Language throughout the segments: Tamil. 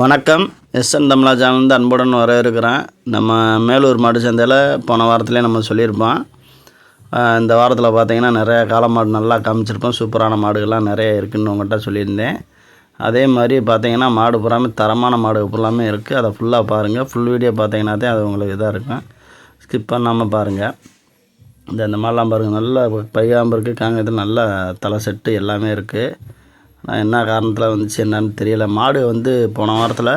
வணக்கம். எஸ்என் தமிழா சேனல் அன்புடன் வரவேற்கிறேன். நம்ம மேலூர் மாடு சந்தையில் போன வாரத்துலேயே நம்ம சொல்லியிருப்போம். இந்த வாரத்தில் பார்த்தீங்கன்னா நிறைய காளை மாடு நல்லா காமிச்சிருப்போம். சூப்பரான மாடுகள்லாம் நிறைய இருக்குதுன்னு உங்கள்கிட்ட சொல்லியிருந்தேன். அதே மாதிரி பார்த்தீங்கன்னா மாடு பூராமே தரமான மாடு பூராமே இருக்குது அதை ஃபுல்லாக பாருங்கள் ஃபுல் வீடியோ பார்த்தீங்கன்னா தான் அது உங்களுக்கு இதாக இருக்கும். ஸ்கிப் பண்ணாமல் பாருங்கள் இந்த இந்த மாதிரிலாம் பாருங்கள் நல்ல பையாம்பு இருக்குது காங்கத்தில் நல்ல தலை செட்டு எல்லாமே இருக்குது என்ன காரணத்தில் வந்துச்சு என்னன்னு தெரியல. மாடு வந்து போன வாரத்தில்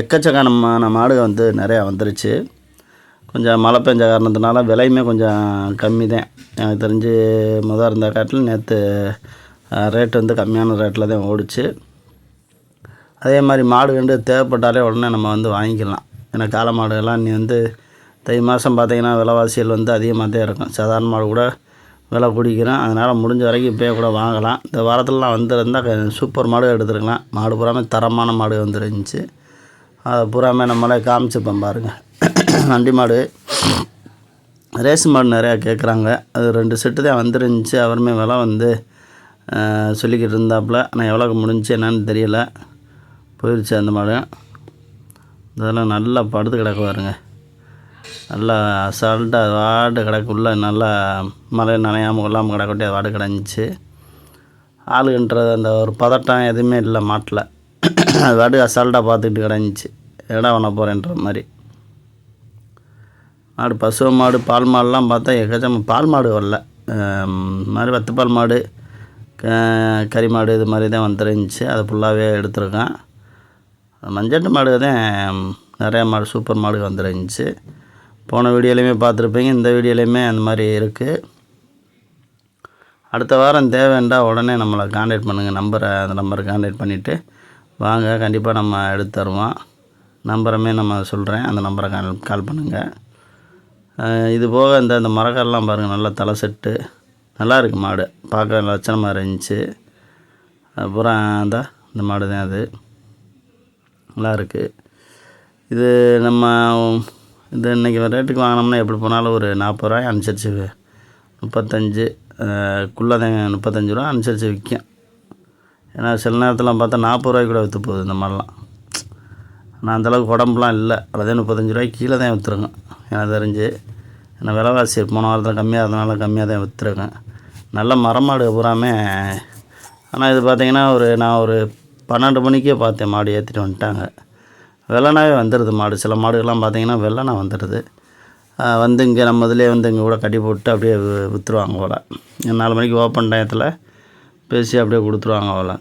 எக்கச்சக்கமான மாடு வந்து நிறையா வந்துருச்சு. கொஞ்சம் மழை பெஞ்ச காரணத்தினால விலையுமே கொஞ்சம் கம்மி தான் எனக்கு தெரிஞ்சு முதல் இருந்த காட்டில் நேற்று ரேட் வந்து கம்மியான ரேட்டில் தான் ஓடிச்சு. அதே மாதிரி மாடு கண்டு தேவைப்பட்டாலே உடனே நம்ம வந்து வாங்கிக்கலாம். ஏன்னா காளை மாடுகள்லாம் நீ வந்து தை மாதம் பார்த்தீங்கன்னா விலைவாசிகள் வந்து அதிகமாக தான் இருக்கும். சாதாரண மாடு கூட விலை பிடிக்கிறோம் அதனால் முடிஞ்ச வரைக்கும் இப்போயே கூட வாங்கலாம். இந்த வாரத்திலலாம் வந்திருந்தால் சூப்பர் மாடு எடுத்துருக்கலாம். மாடு பூராமே தரமான மாடு வந்துருந்துச்சு. அதை பூராமே நம்மளே காமிச்சிருப்பேன் பாருங்கள் வண்டி மாடு. ரேஸ் மாடு நிறையா கேட்குறாங்க அது ரெண்டு செட்டு தான் வந்துருந்துச்சு. அவருமே விலை வந்து சொல்லிக்கிட்டு இருந்தாப்புல. ஆனால் எவ்வளோக்கு முடிஞ்சு என்னன்னு தெரியல. போயிடுச்சு அந்த மாடு. இதெல்லாம் நல்லா படுத்து கிடக்கு பாருங்கள் நல்லா அசால்ட்டாக வாடு கிடக்குள்ள நல்லா மழை நனையாமல் கொள்ளாமல் கிடக்கட்டி அது வாடு கிடந்துச்சு. ஆளுன்றது அந்த ஒரு பதட்டம் எதுவுமே இல்லை மாட்டில். அது வாடு அசால்ட்டாக பார்த்துக்கிட்டு கிடந்துச்சு. இடம் பண்ண போகிறேன்ற மாதிரி. மாடு பசு மாடு பால் மாடுலாம் பார்த்தா எக்கச்சம் பால் மாடு வரல. ஆம், மாதிரி வத்துப்பால் மாடு கறி மாடு இது மாதிரி தான் வந்துருந்துச்சு. அது ஃபுல்லாகவே எடுத்திருக்கேன். மஞ்சட்டு மாடு தான் நிறையா மாடு சூப்பர் மாடு வந்துருந்துச்சு. போன வீடியோலையுமே பார்த்துருப்பீங்க இந்த வீடியோலையுமே அந்த மாதிரி இருக்குது அடுத்த வாரம் தேவைண்டா உடனே நம்மளை காண்டாக்ட் பண்ணுங்கள் நம்பரை அந்த நம்பரை காண்டாக்ட் பண்ணிவிட்டு வாங்க கண்டிப்பாக நம்ம எடுத்து தருவோம். நம்பருமே நம்ம சொல்கிறேன் அந்த நம்பரை கால் கால் பண்ணுங்கள் இது போக இந்த அந்த மரக்காரெலாம் பாருங்கள் நல்லா தலை செட்டு. நல்லா இருக்குது மாடு. பார்க்க லட்சணமாக இருந்துச்சு. அப்புறம் அந்த இந்த மாடு தான் அது. நல்லா இருக்குது இது நம்ம இது இன்றைக்கி ரேட்டுக்கு வாங்கினோம்னா எப்படி போனாலும் ஒரு நாற்பது ரூபாய் அனுசரித்து முப்பத்தஞ்சு குள்ளே முப்பத்தஞ்சு ரூபா அனுசரித்து விற்கும் ஏன்னா சில நேரத்தில் பார்த்தா நாற்பது ரூபாய்க்கு கூட விற்று போகுது இந்த மாதிரிலாம். ஆனால் அந்தளவுக்கு உடம்புலாம் இல்லை. அதே முப்பத்தஞ்சு ரூபாய்க்கு கீழே தான் விற்றுருங்க எனக்கு தெரிஞ்சு ஏன்னா விலைவாசி போன வாரத்தில் கம்மியாக இருந்தனால கம்மியாக தான் விற்றுருக்கேன் நல்ல மரமாடு பூராமே. ஆனால் இது பார்த்திங்கன்னா ஒரு நான் ஒரு பன்னெண்டு மணிக்கே பார்த்தேன். மாடு ஏற்றிட்டு வந்துட்டாங்க. வெள்ளனாவே வந்துடுது மாடு. சில மாடுகள்லாம் பார்த்திங்கன்னா வெள்ளனா வந்துடுது வந்து இங்கே நம்ம இதிலே வந்து இங்கே கூட கட்டி போட்டு அப்படியே விற்றுருவாங்க போல். நாலு மணிக்கு ஓப்பன் டயத்தில் பேசி அப்படியே கொடுத்துருவாங்க போல்.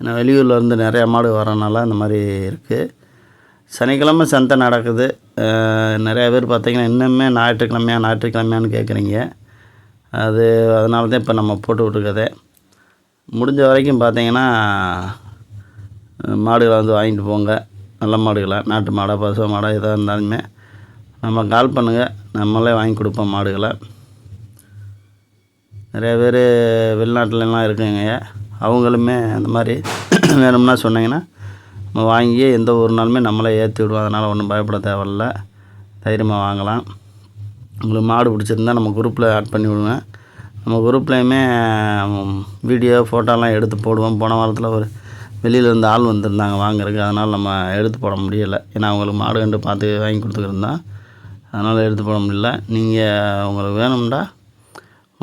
ஏன்னா வெளியூரில் இருந்து நிறையா மாடு வரனால இந்த மாதிரி இருக்குது சனிக்கிழமை சந்தை நடக்குது. நிறையா பேர் பார்த்திங்கன்னா இன்னுமே ஞாயிற்றுக்கிழமையா ஞாயிற்றுக்கிழமையான்னு கேட்குறீங்க. அது அதனால தான் இப்போ நம்ம போட்டு விட்டுருக்கதே முடிஞ்ச வரைக்கும் பார்த்தீங்கன்னா மாடுகளை வந்து வாங்கிட்டு போங்க. நல்ல மாடுகளை நாட்டு மாடாக பசு மாடாக எதாக இருந்தாலுமே நம்ம கால் பண்ணுங்கள் நம்மளே வாங்கி கொடுப்போம் மாடுகளை. நிறைய பேர் வெளிநாட்டிலலாம் இருக்குங்க. அவங்களுமே அந்த மாதிரி வேணும்னா சொன்னீங்கன்னா நம்ம வாங்கி எந்த ஒரு நாளுமே நம்மளே ஏற்றி விடுவோம். அதனால் ஒன்றும் பயப்பட தேவையில்ல. தைரியமாக வாங்கலாம். உங்களுக்கு மாடு பிடிச்சிருந்தா நம்ம குரூப்பில் ஆட் பண்ணி விடுங்க. நம்ம குரூப்லேயுமே வீடியோ ஃபோட்டோலாம் எடுத்து போடுவோம். போன வாரத்தில் ஒரு வெளியிலேருந்து ஆள் வந்திருந்தாங்க வாங்குறதுக்கு. அதனால் நம்ம எடுத்து போட முடியலை. ஏன்னா அவங்களுக்கு மாடு கண்டு பார்த்து வாங்கி கொடுத்துக்கிருந்தோம் அதனால் எடுத்து போட முடியல. நீங்கள் உங்களுக்கு வேணும்டா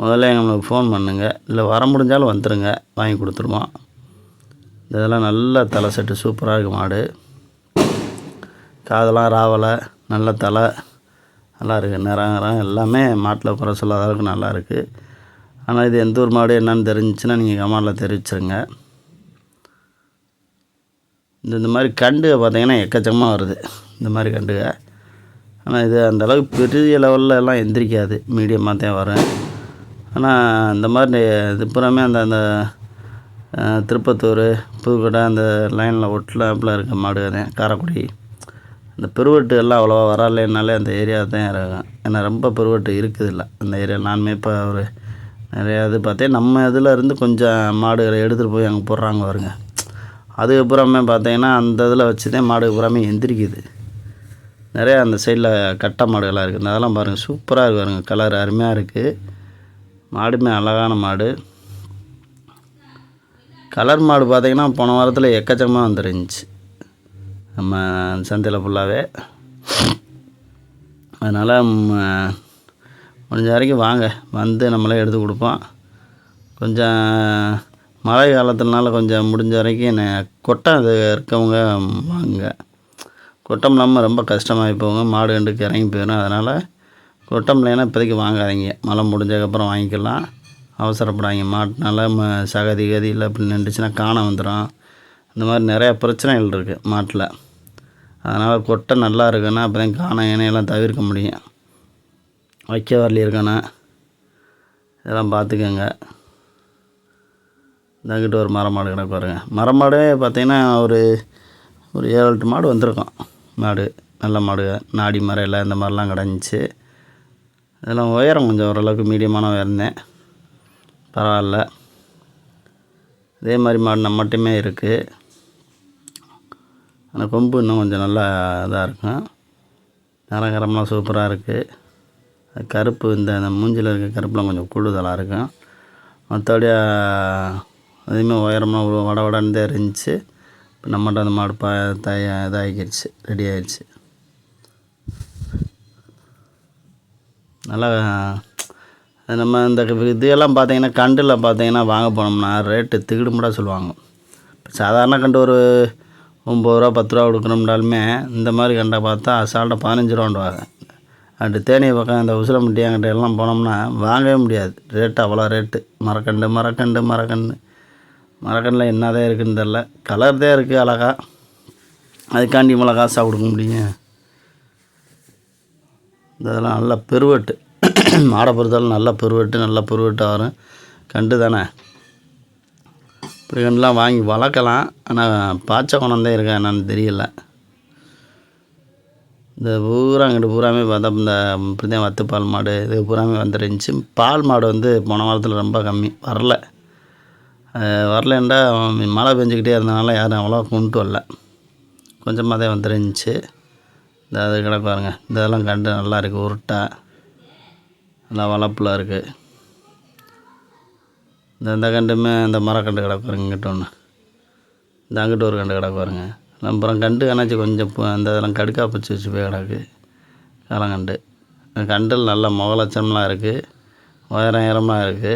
முதல்ல எங்களுக்கு ஃபோன் பண்ணுங்கள் இல்லை வர முடிஞ்சாலும் வந்துடுங்க வாங்கி கொடுத்துருவோம். இதெல்லாம் நல்ல தலை செட்டு. சூப்பராக இருக்குது மாடு. காதெல்லாம் ராவலை. நல்ல தலை. நல்லா இருக்குது நிறம் நிறம் எல்லாமே மாட்டில் குறை சொல்லாத அளவுக்கு நல்லா இருக்குது ஆனால் இது எந்த ஒரு மாடு என்னன்னு தெரிஞ்சுச்சுன்னா நீங்கள் கமாண்டில் தெரிவிச்சிருங்க. இந்த இந்த மாதிரி கண்டுக பார்த்திங்கன்னா எக்கச்சக்கமாக வருது. இந்த மாதிரி கண்டுக. ஆனால் இது அந்தளவுக்கு பெரிய லெவலில் எல்லாம் எந்திரிக்காது. மீடியமாக தான் வரும். ஆனால் இந்த மாதிரி இது புறாமே அந்த அந்த திருப்பத்தூர் புதுக்கோட்டை அந்த லைனில் ஒட்டலாப்பில் இருக்க மாடு தான் காரைக்குடி. இந்த பெருவெட்டு எல்லாம் அவ்வளோவா வரலைன்னாலே அந்த ஏரியா தான் இருக்கும் ஏன்னா ரொம்ப பெருவெட்டு இருக்குது இல்லை அந்த ஏரியா நானுமே இப்போ ஒரு நிறையா இது பார்த்தேன். நம்ம இதில் இருந்து கொஞ்சம் மாடுகளை எடுத்துகிட்டு போய் அங்கே போடுறாங்க வருங்க அதுக்கப்புறமே பார்த்தீங்கன்னா அந்த இதில் வச்சு தான் மாடு பூராமே எந்திரிக்குது. நிறையா அந்த சைடில் கட்டை மாடுகளாக இருக்குது. அதெல்லாம் பாருங்கள் சூப்பராக இருக்குது பாருங்கள் கலர் அருமையாக இருக்குது மாடுமே அழகான மாடு. கலர் மாடு பார்த்திங்கன்னா போன வாரத்தில் எக்கச்சக்கமாக வந்துருந்துச்சு. நம்ம சந்தையில் ஃபுல்லாகவே அதனால் முடிஞ்ச வரைக்கும் வாங்க. வந்து நம்மளே எடுத்து கொடுப்போம். கொஞ்சம் மழை காலத்துலனால கொஞ்சம் முடிஞ்ச வரைக்கும் என்ன கொட்டம் அது இருக்கவங்க வாங்க. கொட்டம் இல்லாமல் ரொம்ப கஷ்டமாகி போங்க மாடு கண்டுக்கு இறங்கி போயிடும் அதனால் கொட்டம் இல்லைன்னா இப்போதைக்கு வாங்காதீங்க. மழை முடிஞ்சதுக்கப்புறம் வாங்கிக்கலாம். அவசரப்படாதீங்க. மாட்டினால ம சகதி கதி இல்லை அப்படி நின்றுச்சுன்னா காண வந்துடும் இந்த மாதிரி நிறையா பிரச்சனைகள் இருக்குது மாட்டில். அதனால் கொட்டை நல்லா இருக்குன்னா அப்போ தான் காண இணையெல்லாம் தவிர்க்க முடியும். வைக்க வரலி இருக்கணும். இதெல்லாம் பார்த்துக்கோங்க. இந்தாங்கிட்ட ஒரு மரமாடு கிடக்கு பாருங்கள் மரமாடே பார்த்திங்கன்னா ஒரு ஒரு ஏழு எட்டு மாடு வந்திருக்கும். மாடு நல்ல மாடு நாடி மரையில் இந்த மாதிரிலாம் கிடந்துச்சு. இதெல்லாம் உயரம் கொஞ்சம் ஓரளவுக்கு மீடியமான உயர்ந்தேன் பரவாயில்ல. இதே மாதிரி மாடு நம்மகிட்டையுமே இருக்குது ஆனால் கொம்பு இன்னும் கொஞ்சம் நல்லா இதாக இருக்கும். நரகரம்லாம் சூப்பராக இருக்குது கருப்பு இந்த இந்த மூஞ்சில் இருக்க கருப்புலாம் கொஞ்சம் கூடுதலாக இருக்கும். மற்றபடியாக அதுவுமே உயரமாக ஒரு வட வடன்னு இருந்துச்சு இப்போ நம்மகிட்ட அந்த மாடு பா தய இதாகிடுச்சு ரெடி ஆகிடுச்சு நல்லா நம்ம இந்த இதெல்லாம் பார்த்தீங்கன்னா கண்டில் பார்த்தீங்கன்னா வாங்க போனோம்னா ரேட்டு திகிடுமுடா சொல்லுவாங்க. இப்போ சாதாரண கண்டு ஒரு ஒம்பது ரூபா பத்து ரூபா கொடுக்கணும்னாலுமே இந்த மாதிரி கண்டை பார்த்தா அசால்ட்டாக பதினஞ்சு ரூபாண்டுவாங்க அண்டு தேனி பக்கம் இந்த உசிலம்பட்டியாங்கிட்ட எல்லாம் போனோம்னா வாங்கவே முடியாது. ரேட்டு அவ்வளோ ரேட்டு மரக்கண்டு மரக்கண்டு மரக்கண்டு. மரக்கண்டில் என்னதான் இருக்குன்னு தெரில கலர் தான் இருக்குது அழகா. அதுக்காண்டி இவ்வளோ காசாக கொடுக்க முடியும் இதெல்லாம் நல்லா பெருவெட்டு. மாடை பொறுத்தாலும் நல்லா பெருவெட்டு நல்லா பெருவெட்டாக வரும் கண்டு தானே? இப்படி கண்டுலாம் வாங்கி வளர்க்கலாம். ஆனால் பாய்ச்ச குணம் தான் இருக்கா என்னன்னு தெரியல. இந்த பூரா அங்கிட்டு பூராமே பார்த்தா இந்த இப்படி தான் வத்து பால் மாடு இது பூராமே வந்துருந்துச்சு பால் மாடு வந்து போன வாரத்தில் ரொம்ப கம்மி. வரல. வரலேன்டா மழை பெஞ்சிக்கிட்டே இருந்தனால யாரும் அவ்வளோ கொண்டு வரல. கொஞ்சமாக தான் வந்துருந்துச்சு. இந்த அது கடை பாருங்க. இந்த இதெல்லாம் கண்டு நல்லா இருக்குது உருட்டா. நல்லா வளப்பில் இருக்குது இந்த இந்த கண்டுமே இந்த மரக்கண்டு கடை பாருங்க இங்கிட்ட ஒன்று இந்த அங்கிட்ட ஒரு கண்டு கடை பாருங்க. அப்புறம் கண்டு கணாச்சி கொஞ்சம் அந்த இதெல்லாம் கடுக்கா பிடிச்சி வச்சு போய் கிடக்கு. காலங்கண்டு. கண்டில் நல்ல முகலட்சம்லாம் இருக்குது உயரம் உயரமாக இருக்குது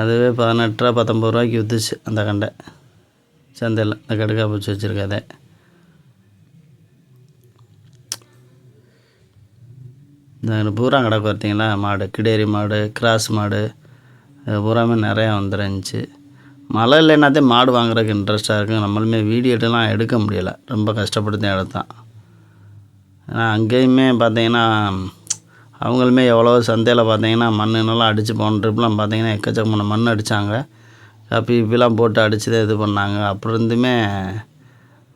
அதுவே பதினெட்டு ரூபா பத்தொம்பது ரூபாய்க்கு விற்றுச்சு அந்த கண்டை. சந்தையில் இந்த கடுக்கா பிடிச்சி வச்சுருக்கதே. இந்த பூரா கிடக்கு பார்த்தீங்களா மாடு கிடேரி மாடு கிராஸ் மாடு பூராமே நிறையா வந்துருந்துச்சு. மழை இல்லைன்னாதே மாடு வாங்குறதுக்கு இன்ட்ரெஸ்ட்டாக இருக்கும் நம்மளுமே வீடியோட்டெல்லாம் எடுக்க முடியலை. ரொம்ப கஷ்டப்பட்டு தான் ஆனால் ஏன்னா அங்கேயுமே பார்த்தீங்கன்னா அவங்களுமே எவ்வளோ சந்தையில் பார்த்தீங்கன்னா மண்ணுன்னெல்லாம் அடித்து போன ட்ரிப்லாம் பார்த்தீங்கன்னா எக்கச்சக்கமான மண் அடித்தாங்க கப்பி இப்பெல்லாம் போட்டு அடித்து தான் இது பண்ணாங்க. அப்புறந்துமே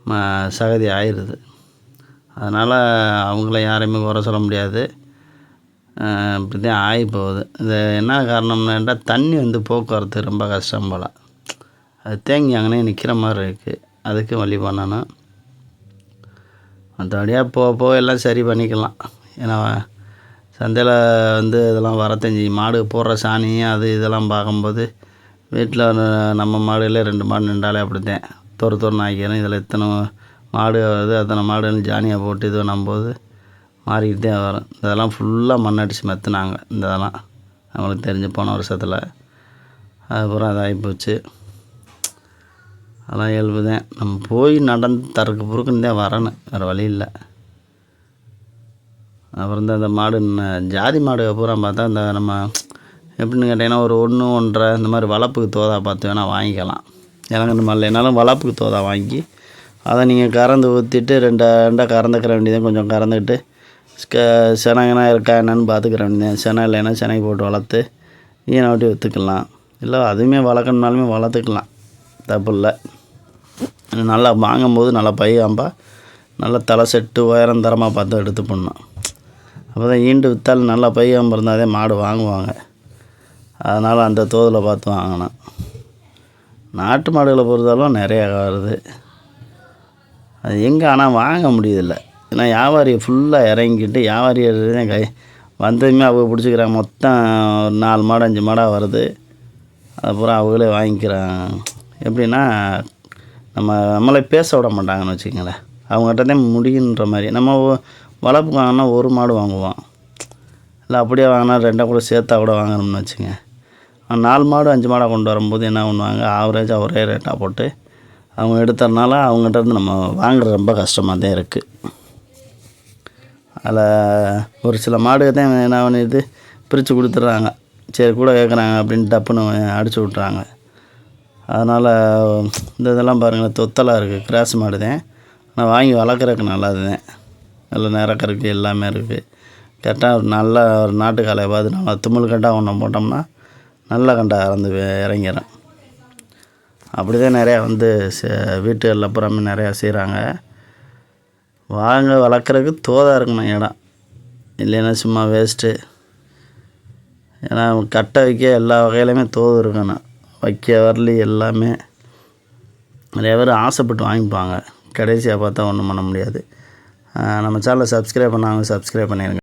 ம சகதி ஆயிடுது அதனால் அவங்கள யாரையுமே குறை சொல்ல முடியாது. இப்படி தான் ஆகி போகுது. இது என்ன காரணம்னாட்டா தண்ணி வந்து போக்குவரத்து ரொம்ப கஷ்டம் போல். அது தேங்கி அங்கனே நிற்கிற மாதிரி இருக்குது அதுக்கு வழி பண்ணணும். மற்றபடியாக போக போக எல்லாம் சரி பண்ணிக்கலாம். ஏன்னா சந்தையில் வந்து இதெல்லாம் வரத்தான் செய்யும் மாடு போடுற சாணி அது இதெல்லாம் பார்க்கும்போது வீட்டில் நம்ம மாடுகளே ரெண்டு மாடு நின்றாலே அப்படித்தான். தொறு தோறு ஆக்கிடும் இதில் இத்தனை மாடு வருது அத்தனை மாடுன்னு ஜானியாக போட்டு இது பண்ணும்போது மாறிக்கிட்டு தான் வரும். இதெல்லாம் ஃபுல்லாக மண்ணடிச்சு மெத்துனாங்க இந்த இதெல்லாம். நம்மளுக்கு தெரிஞ்சு போன வருஷத்தில். அதுக்கப்புறம் அதாகி போச்சு. அதெல்லாம் இயல்பு தான் நம்ம போய் நடந்து தருக்கு புறுக்குன்னு தான் வரணும். வேறு வழி இல்லை. அப்புறம் தான் இந்த மாடு ஜாதி மாடு பூரா பார்த்தா இந்த நம்ம எப்படின்னு கேட்டிங்கன்னா ஒரு ஒன்று ஒன்றரை இந்த மாதிரி வளர்ப்புக்கு தோதா பார்த்து வேணால் வாங்கிக்கலாம். இளங்கன்று மல்லைனாலும் வளர்ப்புக்கு தோதா வாங்கி அதை நீங்கள் கறந்து ஊற்றிட்டு ரெண்டா ரெண்டாக கறந்துக்கிற வேண்டியதான் கொஞ்சம் கறந்துக்கிட்டு ஸ்க இருக்கா என்னன்னு பார்த்துக்கிற வேண்டியதான் செனை இல்லைன்னா செனை போட்டு வளர்த்து ஈனை விட்டு விற்றுக்கலாம் இல்லை அதுவுமே வளர்க்கணுனாலுமே வளர்த்துக்கலாம். தப்பு இல்லை. நல்லா வாங்கும்போது நல்லா பையாம்பா நல்லா தலை செட்டு உயரம் தரமாக பார்த்து எடுத்து பண்ணணும் அப்போ தான் ஈண்டு விற்றாலும் நல்லா பையன் இருந்தாதே மாடு வாங்குவாங்க. அதனால் அந்த தோதில் பார்த்து வாங்கினோம் நாட்டு மாடுகளை பொறுத்தாலும் நிறையா வருது. அது எங்கே ஆனால் வாங்க முடியதில்ல ஏன்னா வியாபாரி ஃபுல்லாக இறங்கிட்டு வியாபாரி கை வந்ததுமே அவங்க பிடிச்சிக்கிறாங்க. மொத்தம் ஒரு நாலு மாடு அஞ்சு மாடாக வருது. அப்புறம் அவங்களே வாங்கிக்கிறாங்க. எப்படின்னா நம்ம நம்மளை பேச விட மாட்டாங்கன்னு வச்சுக்கோங்களேன். அவங்ககிட்ட தான் முடியுன்ற மாதிரி. நம்ம வளர்ப்பு வாங்கினா ஒரு மாடு வாங்குவோம் இல்லை அப்படியே வாங்கினா ரெண்டை கூட சேர்த்தா கூட வாங்கணும்னு வச்சுங்க. நாலு மாடு அஞ்சு மாடாக கொண்டு வரும்போது என்ன பண்ணுவாங்க? ஆவரேஜாக ஒரே ரேட்டாக போட்டு அவங்க எடுத்தறனால அவங்ககிட்ட இருந்து நம்ம வாங்குறது ரொம்ப கஷ்டமாக தான் இருக்குது அதில் ஒரு சில மாடு தான் என்ன பண்ணிடுது? பிரித்து கொடுத்துட்றாங்க. சரி கூட கேட்குறாங்க அப்படின்னு டப்புன்னு அடிச்சு விட்றாங்க அதனால் இந்த இதெல்லாம் பாருங்களேன் தொத்தலாக இருக்குது கிராஸ் மாடு தான். ஆனால் வாங்கி வளர்க்குறதுக்கு நல்லது தான். நல்ல நிறக்கறக்கு எல்லாமே இருக்குது கரெக்டாக ஒரு நல்ல ஒரு நாட்டு காலையை பார்த்து நல்லா தும்மல் கண்டாக ஒன்று போட்டோம்னா நல்ல கண்டா இறந்து இறங்கிறேன் அப்படி தான் நிறையா வந்து வீட்டுகளில் அப்புறமே நிறையா செய்கிறாங்க வாங்க வளர்க்குறதுக்கு தோதாக இருக்கணும் இடம். இல்லைன்னா சும்மா வேஸ்ட்டு ஏன்னா கட்டை வைக்க எல்லா வகையிலையுமே தோது இருக்கணும். வைக்க வரலி எல்லாமே. நிறைய பேர் ஆசைப்பட்டு வாங்கிப்பாங்க. கடைசியாக பார்த்தா ஒன்றும் பண்ண முடியாது. நம்ம சேனலை சப்ஸ்கிரைப் பண்ணாங்க சப்ஸ்கிரைப் பண்ணிடுங்க